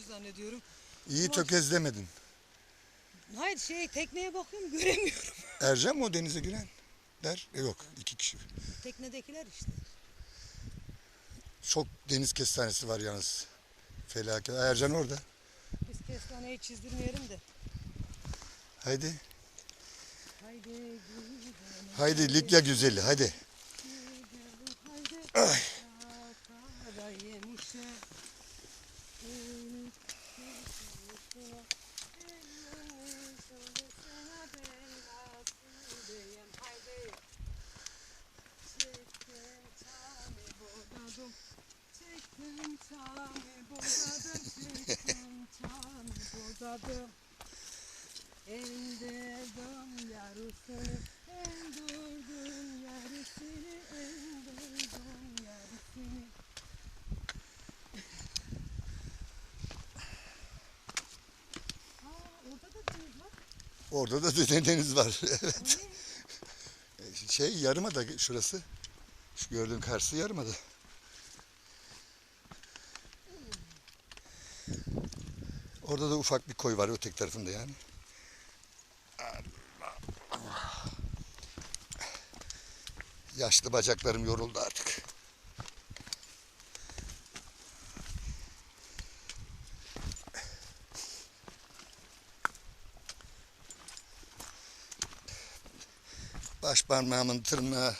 yüzü zannediyorum. İyi Ulan- tökezlemedin. Hayır şey tekneye bakıyorum göremiyorum. Ercan mı o denize giren? Der. E, yok iki kişi. Teknedekiler işte. Çok deniz kestanesi var yalnız. Felaket. Ercan orada. Biz kestaneyi çizdirmeyelim de. Haydi. Haydi Haydi Likya güzeli hadi. Çektim çami bodadım. Çektim çami bodadım. Endirdim yarısını, endirdim yarısını, endirdim yarısını. Aa, orada da deniz var. Orada da deniz var. evet. Şey yarımada şurası. Şu gördüğün karşısı yarımada. Orada da ufak bir koy var öteki tarafında yani. Yaşlı bacaklarım yoruldu artık. Baş parmağımın tırnağı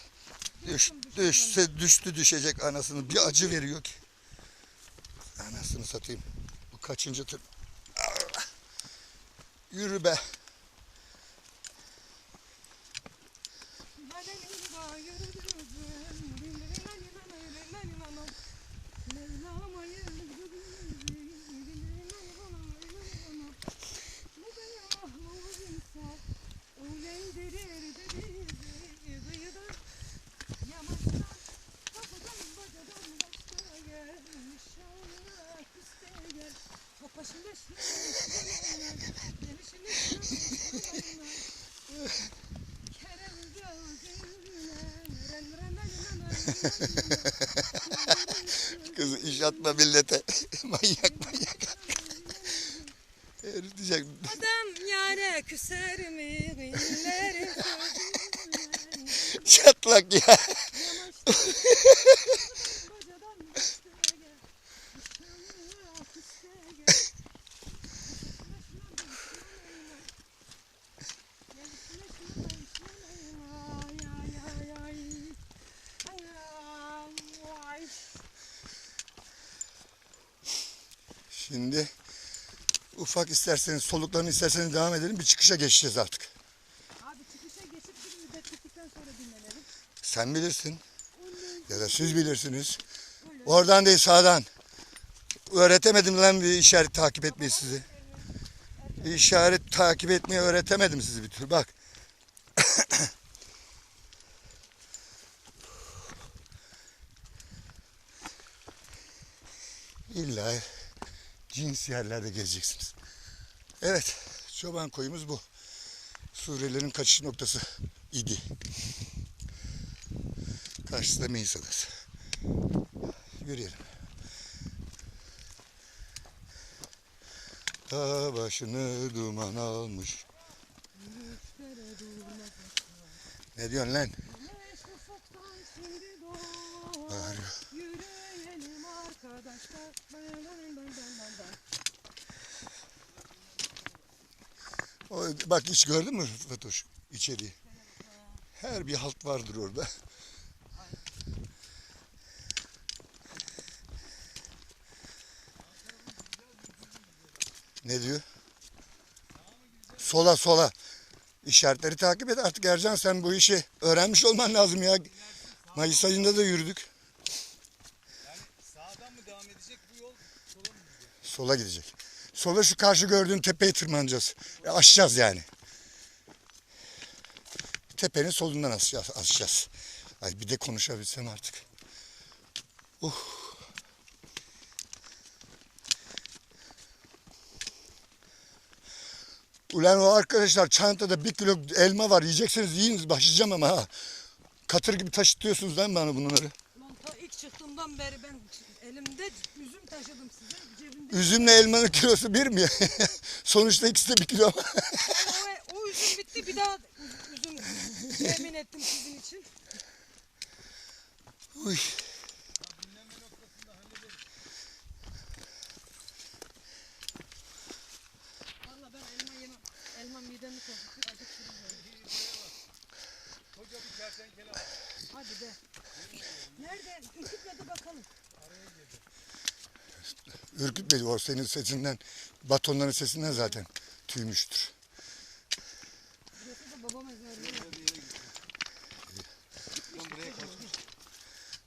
düş, düşse düştü düşecek anasını bir acı veriyor ki. Anasını satayım. Bu kaçıncı tır? Yürü be. Kız iş atma millete. manyak manyak. Herif diyecek. Adam yare küser mi Çatlak ya. Şimdi ufak isterseniz soluklarını isterseniz devam edelim. Bir çıkışa geçeceğiz artık. Abi çıkışa geçip bir müddet gittikten sonra dinlenelim. Sen bilirsin. Ya da siz bilirsiniz. Oradan değil sağdan. Öğretemedim lan bir işaret takip etmeyi sizi. İşaret takip etmeyi öğretemedim sizi bir tür. Bak. İlla cins yerlerde gezeceksiniz. Evet, çoban koyumuz bu. Suriyelilerin kaçış noktası idi. Karşısında Adası. Yürüyelim. Dağ başını duman almış. Ne diyorsun lan? Bağırıyor. Yürüyelim arkadaşlar. O, bak hiç gördün mü Fatoş içeriği? Her bir halt vardır orada. Ne diyor? Sola sola. İşaretleri takip et artık Ercan sen bu işi öğrenmiş olman lazım ya. Mayıs ayında da yürüdük. Sağdan mı devam edecek bu yol? Sola mı gidecek? Sola gidecek. Sola şu karşı gördüğün tepeye tırmanacağız. E, aşacağız yani. Tepenin solundan aşacağız. aşacağız. Ay bir de konuşabilsem artık. Uh. Ulan o arkadaşlar çantada bir kilo elma var. Yiyeceksiniz yiyiniz başlayacağım ama ha. Katır gibi taşıtıyorsunuz lan bana bunları. Ulan ta ilk çıktığımda Çocukluğumdan beri ben taşıdım sizin cebimde. Üzümle elmanın kilosu bir mi? Sonuçta ikisi de bir kilo o, o üzüm bitti bir daha üzüm temin ettim sizin için. Uy. Valla ben elma yemem. Elma midemi korkutuyor. Acık. Hadi be. Nerede? Ürkütmedi bakalım. Ürkütmedi o senin sesinden, batonların sesinden zaten tüymüştür.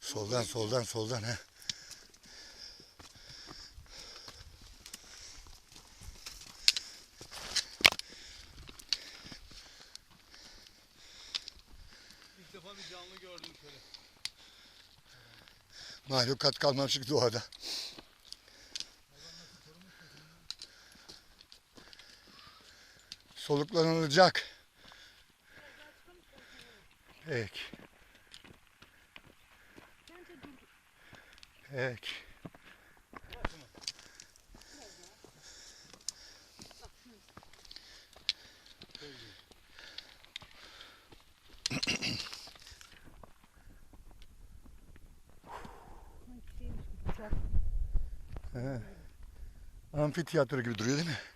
Soldan soldan soldan ha. İlk defa bir canlı gördüm şöyle. Mahlukat kalmamış ki doğada. Soluklanılacak. Peki. Peki. He. Amfiteyatro gibi duruyor değil mi?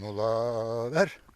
Mola ver.